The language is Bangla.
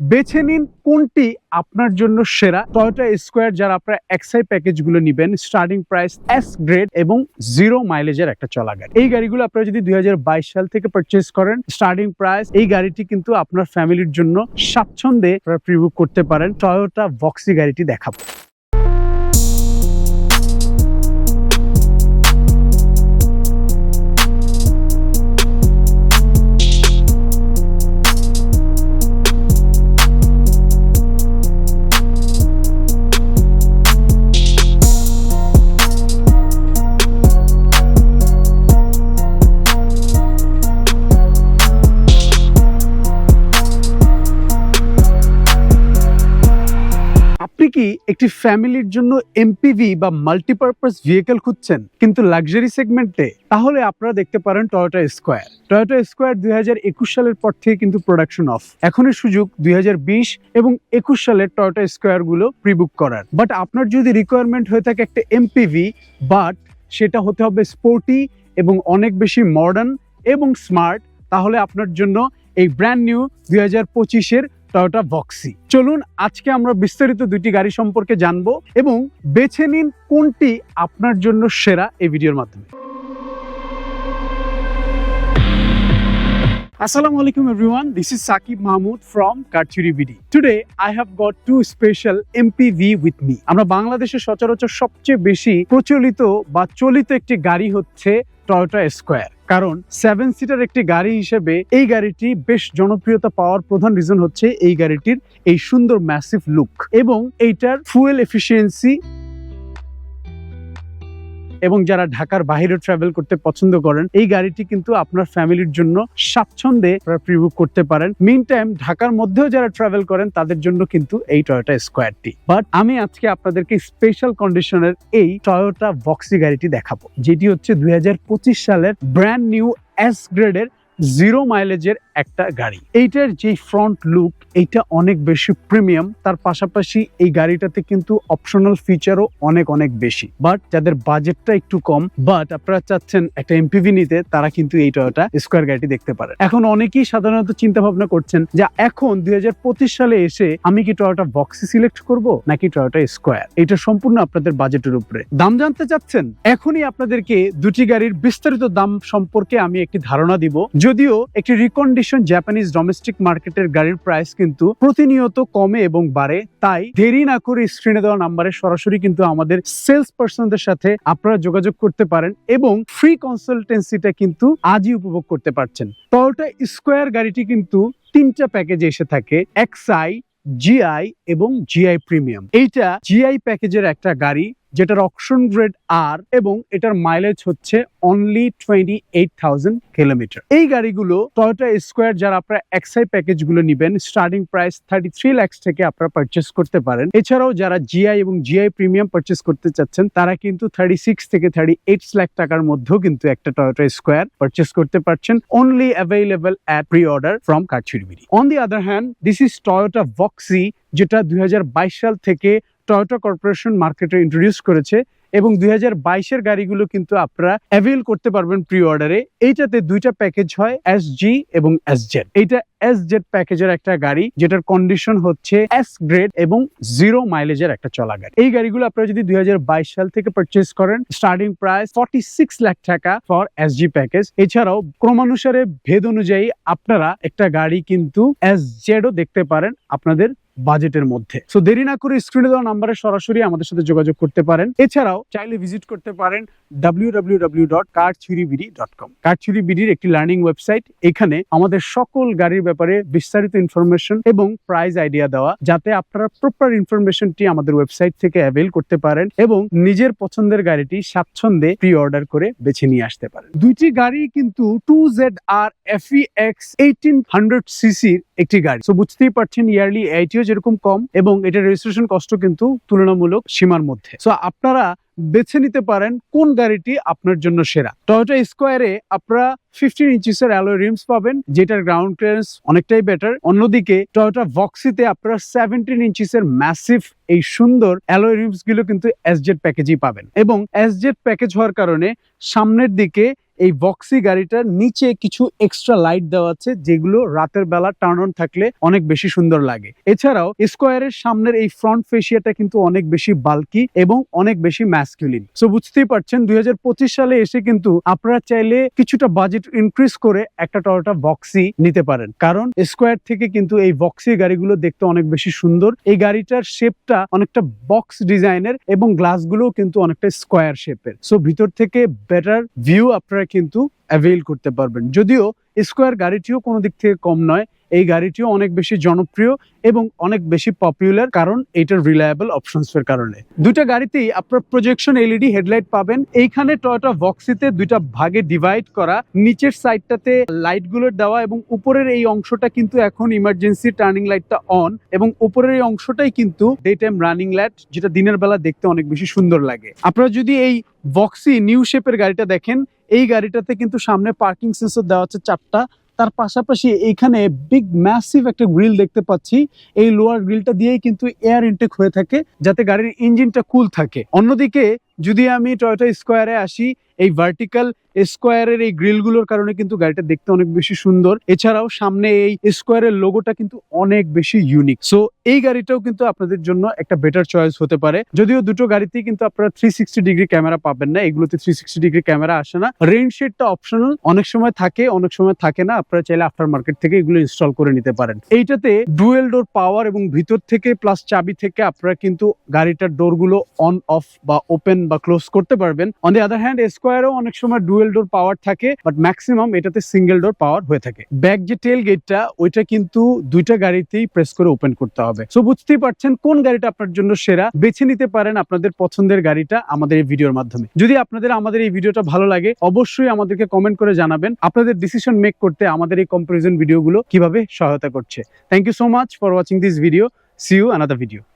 বেছে নিন কোনটি আপনার জন্য সেরা। টয়োটা স্কোয়ার যারা আপনারা এক্সআই প্যাকেজগুলো নিবেন স্টার্টিং প্রাইস এস গ্রেড এবং জিরো মাইলেজের একটা চলা গাড়ি। এই গাড়িগুলো আপনারা যদি দুই হাজার বাইশ সাল থেকে পারচেস করেন স্টার্টিং প্রাইস এই গাড়িটি কিন্তু আপনার ফ্যামিলির জন্য স্বাচ্ছন্দ্যে প্রিভিউ করতে পারেন। টয়োটা বক্সি গাড়িটি দেখাবো। কি একটি ফ্যামিলির জন্য এমপিভি বা মাল্টিপারপাস ভেহিকেল খুঁজছেন? কিন্তু লাক্সারি সেগমেন্টে তাহলে আপনারা দেখতে পারেন টয়োটা স্কোয়ার টয়োটা স্কোয়ার দু হাজার একুশ সালের পর থেকে কিন্তু প্রোডাকশন অফ এখনই সুযোগ দুই হাজার বিশ এবং একুশ সালের টয়োটা স্কোয়ারগুলো প্রিবুক করার। বাট আপনার যদি রিকোয়ারমেন্ট হয়ে থাকে একটা এমপিভি বাট সেটা হতে হবে স্পোর্টি এবং অনেক বেশি মডার্ন এবং স্মার্ট তাহলে আপনার জন্য এই ব্র্যান্ড নিউ দুই হাজার পঁচিশের টয়োটা ভক্সি চলুন আজকে আমরা বিস্তারিত দুইটি গাড়ি সম্পর্কে জানব এবং বেছে নিন কোনটি আপনার জন্য সেরা এই ভিডিওর মাধ্যমে Assalamu alaikum everyone. This is Sakib Mahmood from Karchuri BD. Today, I have got two special MPV with me. আমরা বাংলাদেশে সচরাচর সবচেয়ে বেশি প্রচলিত বা চলিত একটি গাড়ি হচ্ছে টয়োটা স্কোয়ার কারণ সেভেন সিটার একটি গাড়ি হিসেবে এই গাড়িটি বেশ জনপ্রিয়তা পাওয়ার প্রধান রিজন হচ্ছে এই গাড়িটির এই সুন্দর ম্যাসিভ লুক এবং এইটার ফুয়েল এফিসিয়েন্সি এবং যারা ঢাকার বাইরে ট্রাভেল করতে পছন্দ করেন, এই গাড়িটি কিন্তু আপনার ফ্যামিলির জন্য স্বাচ্ছন্দ্যে প্রিভুক করতে পারেন। মিন টাইম ঢাকার মধ্যেও যারা ট্রাভেল করেন, তাদের জন্য কিন্তু এই টয়োটা স্কোয়ারটি বাট আমি আজকে আপনাদেরকে স্পেশাল কন্ডিশনের এই টয়োটা বক্সি গাড়িটি দেখাবো, যেটি হচ্ছে দুই হাজার পঁচিশ সালের ব্র্যান্ড নিউ এস গ্রেডের জিরো মাইলেজের একটা গাড়ি। এইটার যে ফ্রন্ট লুক এইটা অনেক বেশি প্রিমিয়াম তার পাশাপাশি এই গাড়িটাতে কিন্তু অপশনাল ফিচারও অনেক অনেক বেশি। বাট যাদের বাজেটটা একটু কম বাট আপনারা চাচ্ছেন একটা এমপিভি নিতে, তারা কিন্তু এই টয়োটা স্কোয়ার গাড়িটি দেখতে পারেন। এখন অনেকেই সাধারণত চিন্তা ভাবনা করছেন যে, এখন দুই হাজার পঁচিশ সালে এসে আমি কি টয়োটা বক্সি সিলেক্ট করব, নাকি টয়োটা স্কোয়ার এটা সম্পূর্ণ আপনাদের বাজেটের উপরে। দাম জানতে চাচ্ছেন? এখনই আপনাদেরকে দুটি গাড়ির বিস্তারিত দাম সম্পর্কে আমি একটি ধারণা দিব। যদিও একটি রিকন্ডিশন জাপানিজ ডোমেস্টিক মার্কেটের গাড়ির প্রাইস কিন্তু প্রতিনিয়ত কমে এবং বাড়ে, তাই দেরি না করে স্ক্রিনে দেওয়া নাম্বারে সরাসরি কিন্তু আমাদের সেলস পার্সনদের সাথে আপনারা যোগাযোগ করতে পারেন এবং ফ্রি কনসালটেন্সিটা কিন্তু আজই উপভোগ করতে পারছেন। টয়োটা স্কোয়ার গাড়িটি কিন্তু তিনটা প্যাকেজে এসে থাকে এক্সআই জিআই এবং জিআই প্রিমিয়াম এইটা জিআই প্যাকেজের একটা গাড়ি যেটার অকশন গ্রেড আর এবং এটার মাইলেজ হচ্ছে only twenty eight thousand kilometre এই গাড়িগুলো টয়োটা স্কোয়ার যারা আপনারা এক্সআই প্যাকেজগুলো নিবেন starting price thirty three lakhs থেকে আপনারা পারচেস করতে পারেন। এছাড়াও যারা জিআই এবং জিআই প্রিমিয়াম পারচেস করতে চাচ্ছেন, তারা কিন্তু থার্টি সিক্স থেকে থার্টি এইট লাখ টাকার মধ্যেও কিন্তু একটা টয়োটা স্কোয়ার পারচেস করতে পারছেন only available at pre order from কারচুরিবিডি on the other hand this is Toyota Voxy যেটা দুই হাজার বাইশ সাল থেকে টয়োটা কর্পোরেশন মার্কেটে ইন্ট্রোডিউস করেছে এবং দুই হাজার বাইশের গাড়িগুলো কিন্তু আপনারা অ্যাভেল করতে পারবেন প্রি অর্ডারে এইটাতে দুইটা প্যাকেজ হয় এস জি এবং এস জেড এইটা এস জেড প্যাকেজের একটা গাড়ি, যেটার কন্ডিশন হচ্ছে এস গ্রেড এবং জিরো মাইলেজের একটা চলা গাড়ি। এই গাড়িগুলো আপনারা যদি দুই হাজার বাইশ সাল থেকে পারচেস করেন starting price forty six lakh টাকা ফর এস জি প্যাকেজ এছাড়াও ক্রমানুসারে ভেদ অনুযায়ী আপনারা একটা গাড়ি কিন্তু এস জেডও দেখতে পারেন আপনাদের বাজেটের মধ্যে। সো দেরি না করে স্ক্রিনে দেওয়া নাম্বারে সরাসরি আমাদের সাথে যোগাযোগ করতে পারেন। এছাড়াও চাইলে ভিজিট করতে পারেন www.karchuriBD.com কারচুরিবিডির একটি লার্নিং ওয়েবসাইট এখানে আমাদের সকল গাড়ির ব্যাপারে বিস্তারিত ইনফরমেশন এবং প্রাইস আইডিয়া দেওয়া, যাতে আপনারা প্রপার ইনফরমেশনটি আমাদের ওয়েবসাইট থেকে অ্যাভেল করতে পারেন এবং নিজের পছন্দের গাড়িটি স্বাচ্ছন্দ্যে প্রি অর্ডার করে বেছে নিয়ে আসতে পারেন। দুইটি গাড়ি কিন্তু two Z R FE X eighteen hundred সিসির একটি গাড়ি। তো বুঝতেই পারছেন ইয়ারলি এইটিও যেরকম কম এবং এটা রেজিস্ট্রেশন কষ্ট কিন্তু তুলনামূলক সীমার মধ্যে। সো আপনারা বেছে নিতে পারেন কোন গাড়িটি আপনার জন্য সেরা। টয়োটা স্কোয়ারে আপনারা ফিফটিন ইঞ্চিসের অ্যালোয় রিমস পাবেন, যেটার গ্রাউন্ড ক্লিয়ারেন্স অনেকটাই বেটার অন্যদিকে টয়োটা ভক্সিতে আপনারা সেভেন্টিন ইঞ্চিসের ম্যাসিভ এই সুন্দর অ্যালোয় রিমসগুলো কিন্তু এসজেড প্যাকেজই পাবেন। এবং এসজেড প্যাকেজ হওয়ার কারণে সামনের দিকে এই বক্সি গাড়িটার নিচে কিছু এক্সট্রা লাইট দেওয়া আছে, যেগুলো রাতের বেলা টার্ন অন থাকলে অনেক বেশি সুন্দর লাগে। এছাড়াও স্কোয়ারের সামনের এই ফ্রন্ট ফেসিয়াটা কিন্তু অনেক বেশি বাল্কি এবং অনেক বেশি ম্যাসকুলিন সো বুঝতেই পারছেন, দুই হাজার পঁচিশ সালে এসে কিন্তু আপনারা চাইলে কিছুটা বাজেট ইনক্রিজ করে একটা টয়োটা বক্সি নিতে পারেন। কারণ স্কোয়ার থেকে কিন্তু এই বক্সি গাড়িগুলো দেখতে অনেক বেশি সুন্দর। এই গাড়িটার শেপটা অনেকটা বক্স ডিজাইনের এবং গ্লাসগুলোও কিন্তু অনেকটা স্কোয়ার শেপের সো ভিতর থেকে বেটার ভিউ আপনারা কিন্তু অ্যাভেল করতে পারবেন। যদিও স্কোয়ার গাড়িটিও কোনো দিক থেকে কম নয়, এই গাড়িটিও অনেক বেশি জনপ্রিয় এবং অনেক বেশি পপুলার কারণ এটার রিলায়েবল অপশনস এর কারণে। দুইটা গাড়িতেই আপনার প্রজেকশন এলইডি হেডলাইট পাবেন। এইখানে টয়োটা ভক্সিতে দুইটা ভাগে ডিভাইড করা। নিচের সাইডটাতে লাইটগুলোর দেওয়া এবং উপরের এই অংশটা কিন্তু এখন ইমার্জেন্সি টার্নিং লাইটটা অন এবং উপরের এই অংশটাই কিন্তু ডে টাইম রানিং লাইট যেটা দিনের বেলা দেখতে অনেক বেশি সুন্দর লাগে। আপনারা যদি এই ভক্সি নিউ শেপের গাড়িটা দেখেন এই গাড়িটাতে কিন্তু সামনে পার্কিং সেন্সর দেওয়া আছে চারটা। তার পাশাপাশি এইখানে বিগ ম্যাসিভ একটা গ্রিল দেখতে পাচ্ছি। এই লোয়ার গ্রিলটা দিয়েই কিন্তু এয়ার ইনটেক হয়ে থাকে, যাতে গাড়ির ইঞ্জিনটা কুল থাকে। অন্যদিকে যদি আমি টয়োটা স্কোয়ারে আসি, এই ভার্টিক্যাল স্কোয়ারের এই গ্রিলগুলোর কারণে কিন্তু গাড়িটা দেখতে অনেক বেশি সুন্দর। এছাড়াও সামনে এই স্কোয়ারের লোগোটা কিন্তু অনেক বেশি ইউনিক সো এই গাড়িটাও কিন্তু আপনাদের জন্য একটা বেটার চয়েস হতে পারে। যদিও দুটো গাড়িতেই কিন্তু আপনারা থ্রি সিক্সটি ডিগ্রি ক্যামেরা পাবেন না, এগুলোতে থ্রি সিক্সটি ডিগ্রি ক্যামেরা আসে না। রেইন অপশনাল অনেক সময় থাকে, অনেক সময় থাকে না। আপনারা চাইলে আফটার মার্কেট থেকে এগুলো ইনস্টল করে নিতে পারেন। এইটাতে ডুয়েল ডোর পাওয়ার এবং ভিতর থেকে প্লাস চাবি থেকে আপনারা কিন্তু গাড়িটার ডোরগুলো অন অফ বা ওপেন বা ক্লোজ করতে পারবেন। অন দি আদার হ্যান্ড স্কোয়ারও অনেক সময় ডুয়েল ডোর পাওয়ার থাকে বাট ম্যাক্সিমাম এটাতে সিঙ্গেল ডোর পাওয়ার হয়ে থাকে। ব্যাক যে টেল গেটটা ওইটা কিন্তু দুইটা গাড়িতেই প্রেস করে ওপেন করতে হবে। সো বুঝতেই পারছেন কোন গাড়িটা আপনার জন্য সেরা, বেছে নিতে পারেন আপনাদের পছন্দের গাড়িটা আমাদের এই ভিডিওর মাধ্যমে। যদি আপনাদের আমাদের এই ভিডিওটা ভালো লাগে, অবশ্যই আমাদেরকে কমেন্ট করে জানাবেন, আপনাদের ডিসিশন মেক করতে আমাদের এই কম্পারিজন ভিডিওগুলো কীভাবে সহায়তা করছে। Thank you so much for watching this video see you another video